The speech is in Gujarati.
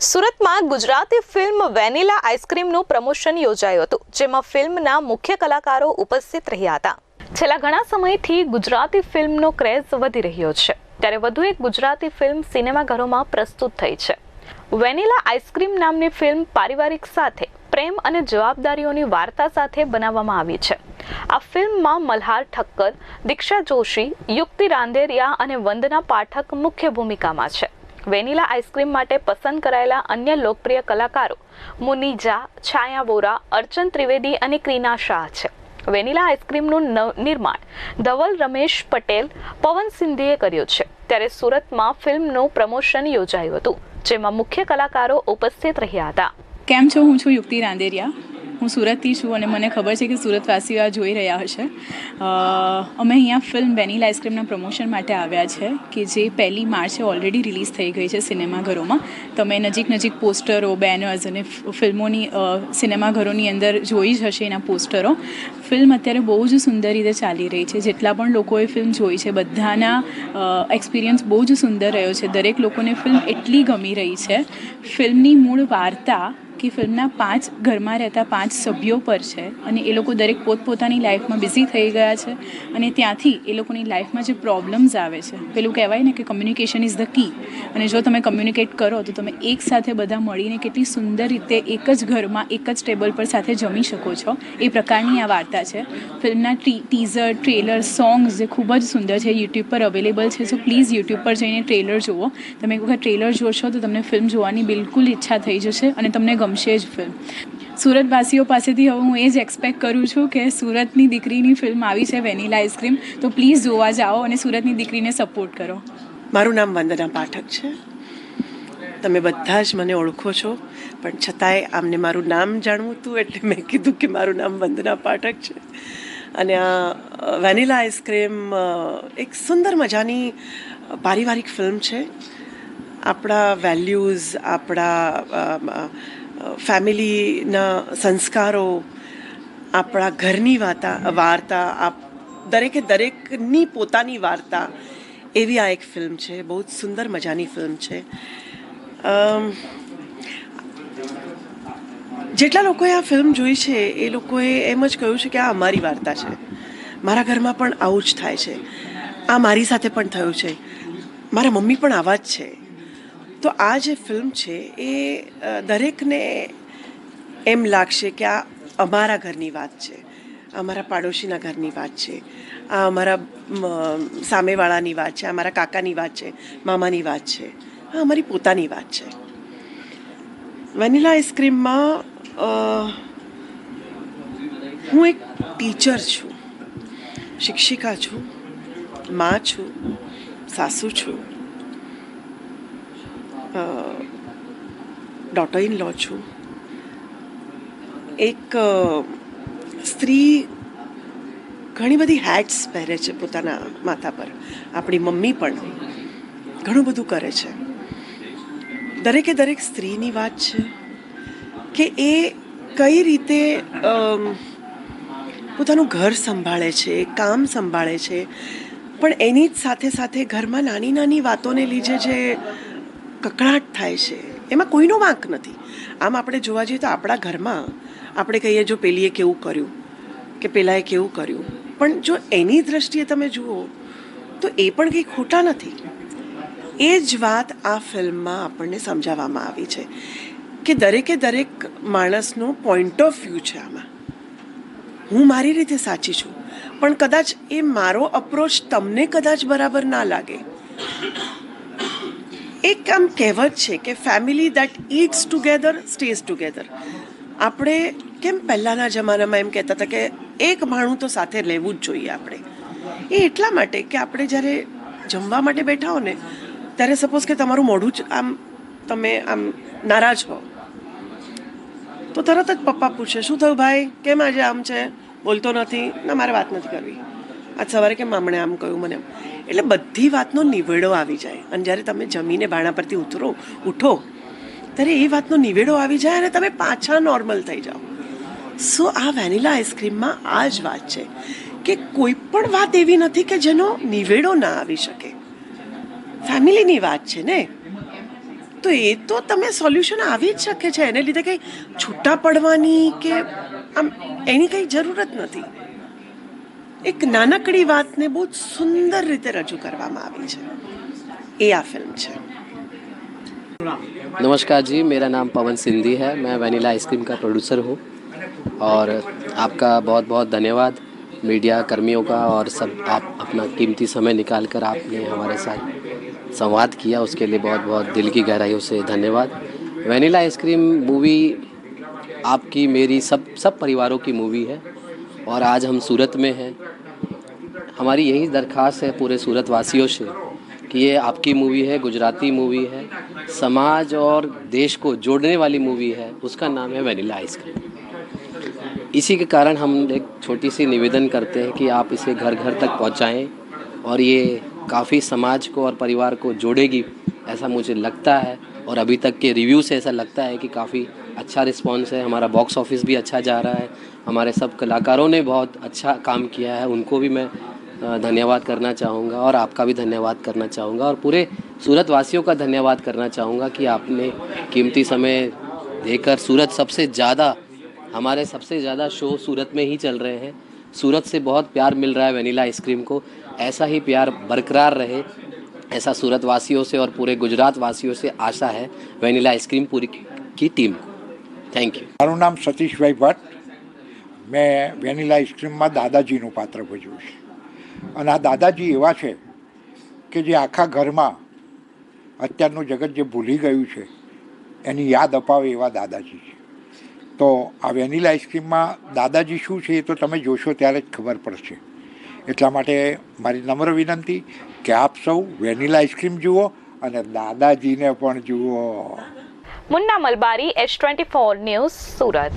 સુરતમાં ગુજરાતી ફિલ્મ વેનીલા આઈસ્ક્રીમનું પ્રમોશન યોજાયું હતું, જેમાં ફિલ્મના મુખ્ય કલાકારો ઉપસ્થિત રહ્યા હતા. છેલ્લા ઘણા સમયથી ગુજરાતી ફિલ્મનો ક્રેઝ વધી રહ્યો છે, ત્યારે વધુ એક ગુજરાતી ફિલ્મ સિનેમાઘરોમાં પ્રસ્તુત થઈ છે. વેનીલા આઈસ્ક્રીમ નામની ફિલ્મ પારિવારિક સાથે, પ્રેમ અને જવાબદારીઓની વાર્તા સાથે બનાવવામાં આવી છે. આ ફિલ્મમાં મલ્હાર ઠક્કર, દીક્ષા જોશી, યુક્તિ રાંદેરિયા અને વંદના પાઠક મુખ્ય ભૂમિકામાં છે. વેનીલા આઈસ્ક્રીમ માટે પસંદ કરાયેલા અન્ય લોકપ્રિય કલાકારો મુનિજા છાયા વોરા અર્ચન ત્રિવેદી અને ક્રીના શાહ છે. વેનીલા આઈસ્ક્રીમનું નિર્માણ ધવલ રમેશ પટેલ, પવન સિંધીએ કર્યું છે. ત્યારે સુરતમાં ફિલ્મનું પ્રમોશન યોજાયું હતું, જેમાં મુખ્ય કલાકારો ઉપસ્થિત રહ્યા હતા. કેમ છો? હું છું યુક્તિ રાંદેરિયા. હું સુરતથી છું અને મને ખબર છે કે સુરતવાસીઓ આ જોઈ રહ્યા હશે. અમે અહીંયા ફિલ્મ વેનીલા આઈસ્ક્રીમના પ્રમોશન માટે આવ્યા છે કે જે પહેલી માર્ચે ઓલરેડી રિલીઝ થઈ ગઈ છે સિનેમાઘરોમાં. તમે નજીક નજીક પોસ્ટરો, બેનર્સ અને ફિલ્મોની સિનેમાઘરોની અંદર જોઈ જ હશે એના પોસ્ટરો. ફિલ્મ અત્યારે બહુ જ સુંદર રીતે ચાલી રહી છે. જેટલા પણ લોકોએ ફિલ્મ જોઈ છે, બધાના એક્સપિરિયન્સ બહુ જ સુંદર રહ્યો છે. દરેક લોકોને ફિલ્મ એટલી ગમી રહી છે. ફિલ્મની મૂળ વાર્તા કે ફિલ્મના પાંચ ઘરમાં રહેતા પાંચ સભ્યો પર છે અને એ લોકો દરેક પોતપોતાની લાઈફમાં બિઝી થઈ ગયા છે અને ત્યાંથી એ લોકોની લાઈફમાં જે પ્રોબ્લેમ્સ આવે છે, પેલું કહેવાય ને કે કમ્યુનિકેશન ઇઝ ધ કી અને જો તમે કમ્યુનિકેટ કરો તો તમે એકસાથે બધા મળીને કેટલી સુંદર રીતે એક જ ઘરમાં એક જ ટેબલ પર સાથે જમી શકો છો. એ પ્રકારની આ વાર્તા છે. ફિલ્મના ટીઝર ટ્રેલર સોંગ્સ જે ખૂબ જ સુંદર છે યુટ્યુબ પર અવેલેબલ છે. સો પ્લીઝ યુટ્યુબ પર જઈને ટ્રેલર જુઓ. તમે એક વખત ટ્રેલર જોશો તો તમને ફિલ્મ જોવાની બિલકુલ ઈચ્છા થઈ જશે અને તમને ગમશે જ ફિલ્મ. સુરતવાસીઓ પાસેથી હવે હું એ જ એક્સપેક્ટ કરું છું કે સુરતની દીકરીની ફિલ્મ આવી છે વેનીલા આઈસ્ક્રીમ તો પ્લીઝ જોવા જાઓ અને સુરતની દીકરીને સપોર્ટ કરો. મારું નામ વંદના પાઠક છે. તમે બધા જ મને ઓળખો છો, પણ છતાંય આમને મારું નામ જાણવું હતું એટલે મેં કીધું કે મારું નામ વંદના પાઠક છે. અને આ વેનીલા આઈસ્ક્રીમ એક સુંદર મજાની પારિવારિક ફિલ્મ છે. આપણા વેલ્યુઝ આપણા ફેમિલીના સંસ્કારો, આપણા ઘરની વાર્તા વાર્તા, આપ દરેકે દરેકની પોતાની વાર્તા, એવી આ એક ફિલ્મ છે. બહુ જ સુંદર મજાની ફિલ્મ છે. જેટલા લોકોએ આ ફિલ્મ જોઈ છે, એ લોકોએ એમ જ કહ્યું છે કે આ અમારી વાર્તા છે. મારા ઘરમાં પણ આવું જ થાય છે. આ મારી સાથે પણ થયું છે. મારા મમ્મી પણ આવા જ છે. તો આ જે ફિલ્મ છે, એ દરેકને એમ લાગશે કે આ અમારા ઘરની વાત છે અમારા પાડોશીના ઘરની વાત છે, આ અમારા સામેવાળાની વાત છે અમારા કાકાની વાત છે, મામાની વાત છે, આ અમારી પોતાની વાત છે. વેનિલા આઈસ્ક્રીમમાં હું એક ટીચર છું, શિક્ષિકા છું, મા છું, સાસુ છું ડોટર ઇન લો છું. એક સ્ત્રી ઘણી બધી હેટ્સ પહેરે છે પોતાના માથા પર. આપણી મમ્મી પણ ઘણું બધું કરે છે. દરેકે દરેક સ્ત્રીની વાત છે કે એ કઈ રીતે પોતાનું ઘર સંભાળે છે, કામ સંભાળે છે. પણ એની જ સાથે સાથે ઘરમાં નાની નાની વાતોને લીધે જે કકળાટ થાય છે. એમાં કોઈનો વાંક નથી. આમ આપણે જોવા જઈએ તો આપણા ઘરમાં આપણે કહીએ જો પેલીએ કેવું કર્યું, કે પેલાએ કેવું કર્યું. પણ જો એની દ્રષ્ટિએ તમે જુઓ, તો એ પણ કંઈ ખોટા નથી. એ જ વાત આ ફિલ્મમાં આપણને સમજાવવામાં આવી છે, કે દરેકે દરેક માણસનો પોઈન્ટ ઓફ વ્યૂ છે આમાં. હું મારી રીતે સાચી છું, પણ કદાચ એ મારો અપ્રોચ તમને કદાચ બરાબર ના લાગે. એક આમ કહેવત છે કે family that it's together stays together આપણે કેમ પહેલાંના જમાનામાં એમ કહેતા હતા કે એક ભાણું તો સાથે લેવું જ જોઈએ આપણે. એ એટલા માટે કે આપણે જ્યારે જમવા માટે બેઠા હો ને, ત્યારે સપોઝ કે તમારું મોઢું જ આમ તમે આમ નારાજ હો. તો તરત જ પપ્પા પૂછે, શું થયું ભાઈ? કેમ આજે આમ છે? બોલતો નથી. ના, મારે વાત નથી કરવી. આજ સવારે કેમ આમણે આમ કહ્યું મને? એટલે બધી વાતનો નિવેડો આવી જાય. અને જ્યારે તમે જમીને બાણા પરથી ઉતરો, ઉઠો, ત્યારે એ વાતનો નિવેડો આવી જાય અને તમે પાછા નોર્મલ થઈ જાઓ. સો આ વેનીલા આઈસ્ક્રીમમાં આ જ વાત છે કે કોઈ પણ વાત એવી નથી કે જેનો નિવેડો ના આવી શકે. ફેમિલીની વાત છે ને? તો એ તો તમે સોલ્યુશન આવી જ શકે છે. એને લીધે કંઈ છૂટા પડવાની કે આમ એની કંઈ જરૂરત નથી. એક નાનકડી વાતને બહુ જ સુંદર રીતે રજૂ કરવામાં આવી છે એ આ ફિલ્મ છે नमस्कार जी मेरा नाम पवन सिंधी है मैं वनीला आइसक्रीम का प्रोड्यूसर हूँ और आपका बहुत बहुत धन्यवाद मीडिया कर्मियों का और सब आप अपना कीमती समय निकाल कर आपने हमारे साथ संवाद किया उसके लिए बहुत बहुत दिल की गहराइयों से धन्यवाद वनीला आइसक्रीम मूवी आपकी मेरी सब सब परिवारों की मूवी है और आज हम सूरत में हैं। हमारी यही दरख्वास्त है पूरे सूरत वासियों से कि ये आपकी मूवी है, गुजराती मूवी है। समाज और देश को जोड़ने वाली मूवी है। उसका नाम है वनीला आइसक्रीम। इसी के कारण हम एक छोटी सी निवेदन करते हैं कि आप इसे घर घर तक पहुंचाएँ और ये काफ़ी समाज को और परिवार को जोड़ेगी, ऐसा मुझे लगता है। और अभी तक के रिव्यू से ऐसा लगता है कि काफ़ी अच्छा रिस्पांस है। हमारा बॉक्स ऑफ़िस भी अच्छा जा रहा है। हमारे सब कलाकारों ने बहुत अच्छा काम किया है। उनको भी मैं धन्यवाद करना चाहूँगा और आपका भी धन्यवाद करना चाहूँगा और पूरे सूरत वासियों का धन्यवाद करना चाहूँगा कि आपने कीमती समय देकर सूरत सबसे ज़्यादा, हमारे सबसे ज़्यादा शो सूरत में ही चल रहे हैं। सूरत से बहुत प्यार मिल रहा है वनीला आइसक्रीम को। ऐसा ही प्यार बरकरार रहे। ऐसा सूरत वासियों से और पूरे गुजरात वासियों से आशा है वनीला आइसक्रीम पूरी की टीम को થેન્ક યુ મારું નામ સતીશભાઈ ભટ્ટ મેં વેનીલા આઈસ્ક્રીમમાં દાદાજીનું પાત્ર ભજવું છે અને આ દાદાજી એવા છે કે જે આખા ઘરમાં અત્યારનું જગત જે ભૂલી ગયું છે એની યાદ અપાવે એવા દાદાજી છે તો આ વેનીલા આઈસ્ક્રીમમાં દાદાજી શું છે એ તો તમે જોશો ત્યારે જ ખબર પડશે એટલા માટે મારી નમ્ર વિનંતી કે આપ સૌ વેનીલા આઈસ્ક્રીમ જુઓ અને દાદાજીને પણ જુઓ. Munna Malabari H twenty four news Surat.